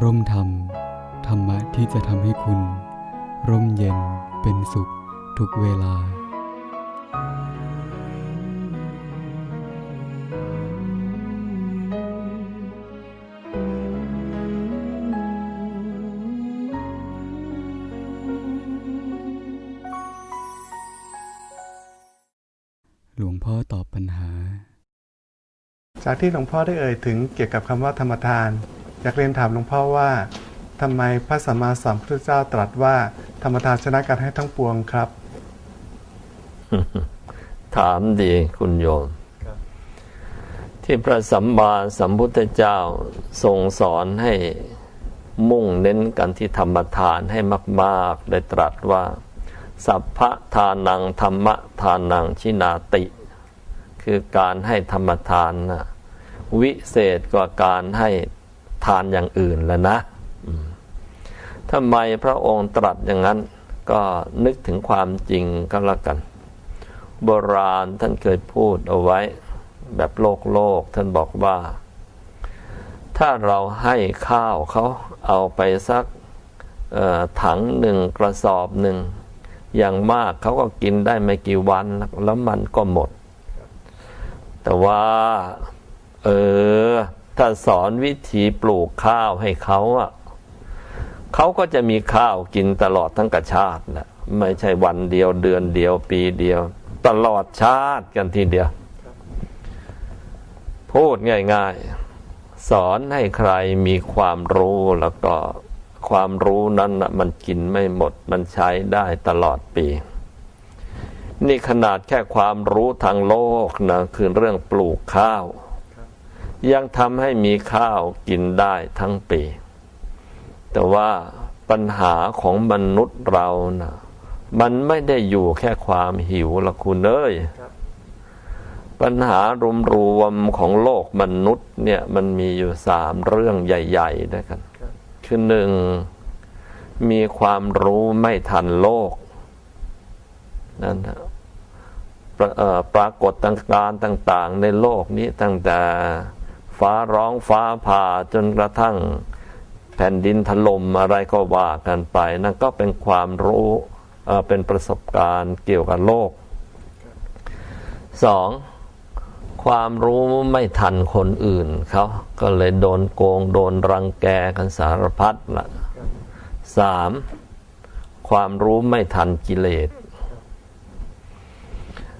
ร่มธรรม ธรรมะที่จะทำให้คุณ ร่มเย็นเป็นสุขทุกเวลา หลวงพ่อตอบปัญหา จากที่หลวงพ่อได้เอ่ยถึงเกี่ยวกับคำว่าธรรมทาน อยากเรียนถามหลวงพ่อว่าทำไมพระสัมมาสัมพุทธเจ้าตรัสว่า ธรรมทานชนะการให้ทั้งปวงครับ ถามดีคุณโยม ที่พระสัมมาสัมพุทธเจ้าทรงสอนให้มุ่งเน้นกันที่ธรรมทานให้มากๆได้ตรัสว่า สัพพะทานังธรรมทานังชินาติ คือการให้ธรรมทานนะวิเศษกว่าการให้ ทานอย่างอื่นแล้วนะทำไมพระองค์ตรัสอย่างนั้น ก็นึกถึงความจริงก็แล้วกัน โบราณท่านเคยพูดเอาไว้ แบบโลกโลกท่านบอกว่า ถ้าเราให้ข้าวเขาเอาไปสักถังหนึ่งกระสอบหนึ่งอย่างมากเขาก็กินได้ไม่กี่วันแล้วมันก็หมด แต่ว่า เออ ถ้าสอนวิธีปลูกข้าวให้เขาอะเขาก็จะมีข้าวกินตลอดทั้งกชาติแหละไม่ใช่วันเดียวเดือนเดียวปีเดียว ตลอดชาติกันทีเดียว พูดง่ายๆ สอนให้ใครมีความรู้แล้วก็ความรู้นั้นมันกินไม่หมดมันใช้ได้ตลอดปี นี่ขนาดแค่ความรู้ทางโลกนะคือเรื่องปลูกข้าว ยังทำให้มีข้าวกินได้ทั้งปี แต่ว่าปัญหาของมนุษย์เรานะมันไม่ได้อยู่แค่ความหิวละคุณเอ้ยปัญหารวมๆของโลกมนุษย์เนี่ยมันมีอยู่สามเรื่องใหญ่ๆด้วยกัน คือหนึ่งมีความรู้ไม่ทันโลกนั่นนะปราเอ่อปรากฏการต่างๆในโลกนี้ตั้งแต่ ฟ้าร้องฟ้าผ่าจนกระทั่งแผ่นดินถล่มอะไรก็ว่ากันไป นั่นก็เป็นความรู้เป็นประสบการณ์เกี่ยวกับโลกสองความรู้ไม่ทันคนอื่นเขาก็เลยโดนโกงโดนรังแกกันสารพัดละสามความรู้ไม่ทันกิเลส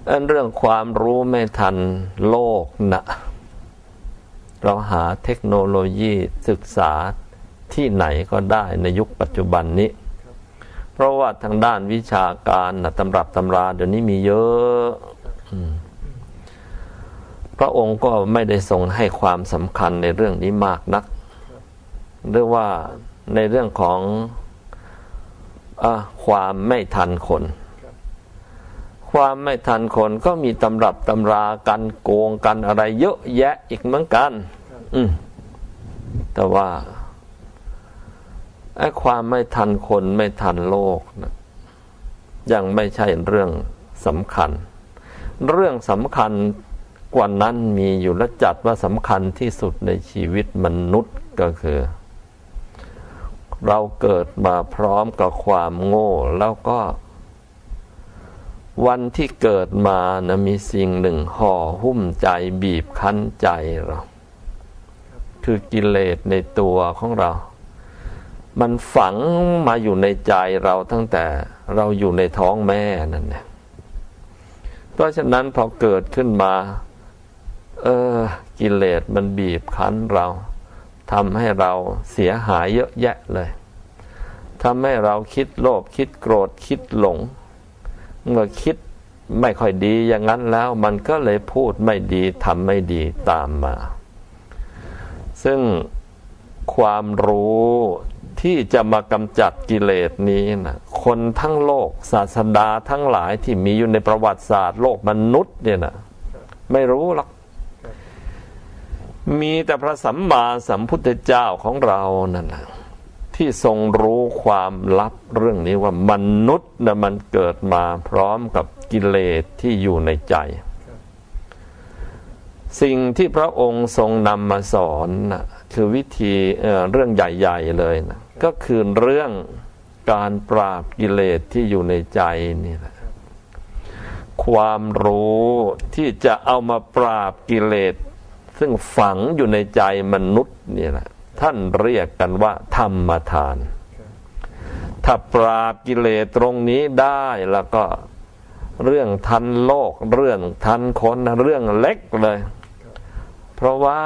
อันเรื่องความรู้ไม่ทันโลกนะ เราหาเทคโนโลยีศึกษาที่ไหนก็ได้ในยุคปัจจุบันนี้ เพราะว่าทางด้านวิชาการนะตำรับตำราเดี๋ยวนี้มีเยอะพระองค์ก็ไม่ได้ทรงให้ความสำคัญในเรื่องนี้มากนักหรือว่าในเรื่องของอความไม่ทันคน ความไม่ทันคนก็มีตำรับตำรากันโกงกันอะไรเยอะแยะอีกเหมือนกัน อืมแต่ว่าไอ้ความไม่ทันคนไม่ทันโลกนะยังไม่ใช่เรื่องสำคัญ เรื่องสำคัญกว่านั้นมีอยู่และจัดว่าสำคัญที่สุดในชีวิตมนุษย์ก็คือ เราเกิดมาพร้อมกับความโง่แล้วก็ วันที่เกิดมานะมีสิ่งหนึ่งห่อหุ้มใจบีบคั้นใจเราคือกิเลสในตัวของเรา มันฝังมาอยู่ในใจเราตั้งแต่เราอยู่ในท้องแม่นั่นเนี่ยเพราะฉะนั้นพอเกิดขึ้นมา เออ กิเลสมันบีบคั้นเราทำให้เราเสียหายเยอะแยะเลยทำให้เราคิดโลภคิดโกรธคิดหลง เมื่อคิดไม่ค่อยดีอย่างนั้นแล้วมันก็เลยพูดไม่ดีทำไม่ดีตามมา ซึ่งความรู้ที่จะมากำจัดกิเลสนี้นะคนทั้งโลกศาสดาทั้งหลายที่มีอยู่ในประวัติศาสตร์โลกมนุษย์เนี่ยนะไม่รู้หรอกมีแต่พระสัมมาสัมพุทธเจ้าของเรานั่นนะ ที่ทรงรู้ความลับเรื่องนี้ว่ามนุษย์นะมันเกิดมาพร้อมกับกิเลสที่อยู่ในใจ สิ่งที่พระองค์ทรงนำมาสอนนะคือวิธีเเรื่องใหญ่ ๆเลยนะก็คือเรื่องการปราบกิเลสที่อยู่ในใจนี่แหละความรู้ที่จะเอามาปราบกิเลส ซึ่งฝังอยู่ในใจมนุษย์นี่แหละ ท่านเรียกกันว่า ธรรมทาน ถ้าปราบกิเลสตรงนี้ได้แล้วก็เรื่องทันโลก เรื่องทันคนนะเรื่องเล็กเลย เพราะว่า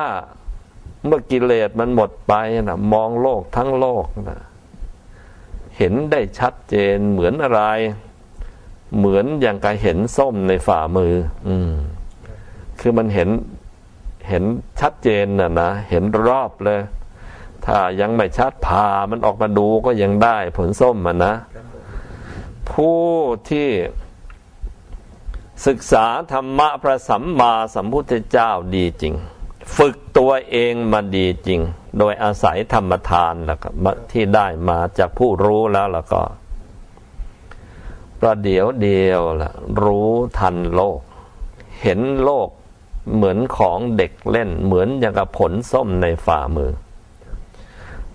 เมื่อกิเลสมันหมดไปนะมองโลกทั้งโลกนะเห็นได้ชัดเจนเหมือนอะไร เหมือนอย่างกับเห็นส้มในฝ่ามือ อืม คือมันเห็นเห็นชัดเจนน่ะนะเห็นรอบเลย ถ้ายังไม่ชัดพามันออกมาดูก็ยังได้ผลส้มมันนะ ผู้ที่ศึกษาธรรมะพระสัมมาสัมพุทธเจ้าดีจริง ฝึกตัวเองมาดีจริง โดยอาศัยธรรมทานแล้วก็ที่ได้มาจากผู้รู้แล้วแล้วก็ประเดี๋ยวเดียวล่ะ รู้ทันโลก เห็นโลกเหมือนของเด็กเล่นเหมือนอย่างกับผลส้มในฝ่ามือ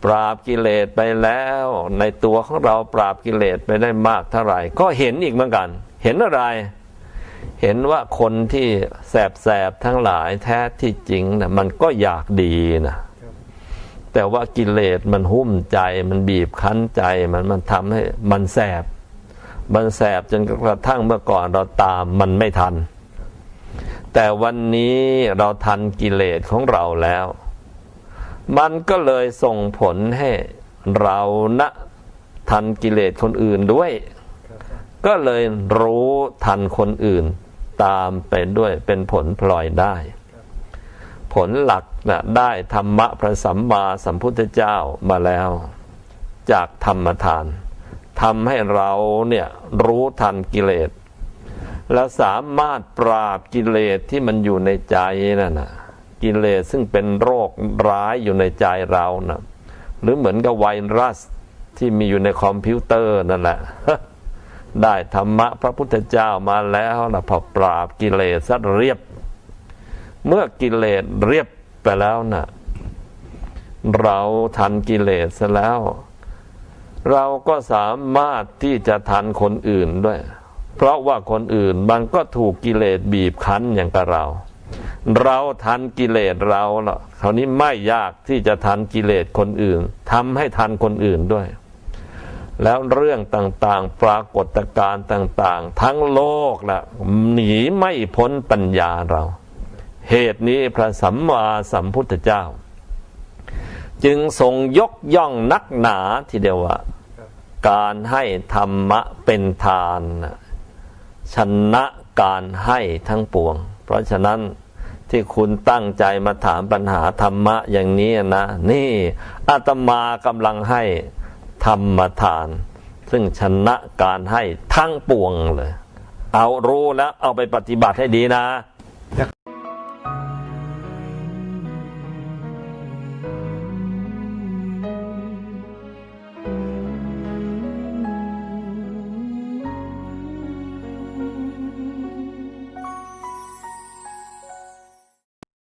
ปราบกิเลสไปแล้ว ในตัวของเราปราบกิเลสไปได้มากเท่าไหร่ ก็เห็นอีกเหมือนกัน เห็นอะไร เห็นว่าคนที่แสบแสบทั้งหลายแท้ที่จริงนะมันก็อยากดีนะแต่ว่ากิเลสมันหุ้มใจมันบีบคั้นใจมันมันทำให้มันแสบ มันแสบจนกระทั่งเมื่อก่อนเราตามมันไม่ทัน แต่วันนี้เราทันกิเลสของเราแล้ว มันก็เลยส่งผลให้เรานะทันกิเลสคนอื่นด้วย ก็เลยรู้ทันคนอื่น ตามไปด้วยเป็นผลพลอยได้ ผลหลักนะได้ธรรมะพระสัมมาสัมพุทธเจ้ามาแล้ว จากธรรมทานทำให้เราเนี่ยรู้ทันกิเลสและสามารถปราบกิเลสที่มันอยู่ในใจนั่นนะ กิเลสซึ่งเป็นโรคร้ายอยู่ในใจเรานะหรือเหมือนกับไวรัสที่มีอยู่ในคอมพิวเตอร์นั่นแหละ ได้ธรรมะพระพุทธเจ้ามาแล้วนะพอปราบกิเลสซะเรียบ เมื่อกิเลสเรียบไปแล้วนะเราทันกิเลสซะแล้ว เราก็สามารถที่จะทันคนอื่นด้วย เพราะว่าคนอื่นมันก็ถูกกิเลสบีบคั้นอย่างกับเรา เราทันกิเลสเราละคราวนี้ไม่ยากที่จะทันกิเลสคนอื่นทำให้ทันคนอื่นด้วย แล้วเรื่องต่างๆ ปรากฏการณ์ต่าง ๆ ทั้งโลกละหนีไม่พ้นปัญญาเรา เหตุนี้พระสัมมาสัมพุทธเจ้า จึงทรงยกย่องนักหนาทีเดียวว่าการให้ธรรมะเป็นทานชนะการให้ทั้งปวง ราะฉะนั้นที่คุณตั้งใจมาถามปัญหาธรรมะอย่างนี้นะ นี่อาตมากำลังให้ธรรมทาน ซึ่งชนะการให้ทั้งปวงเลย เอารู้แล้วเอาไปปฏิบัติให้ดีนะ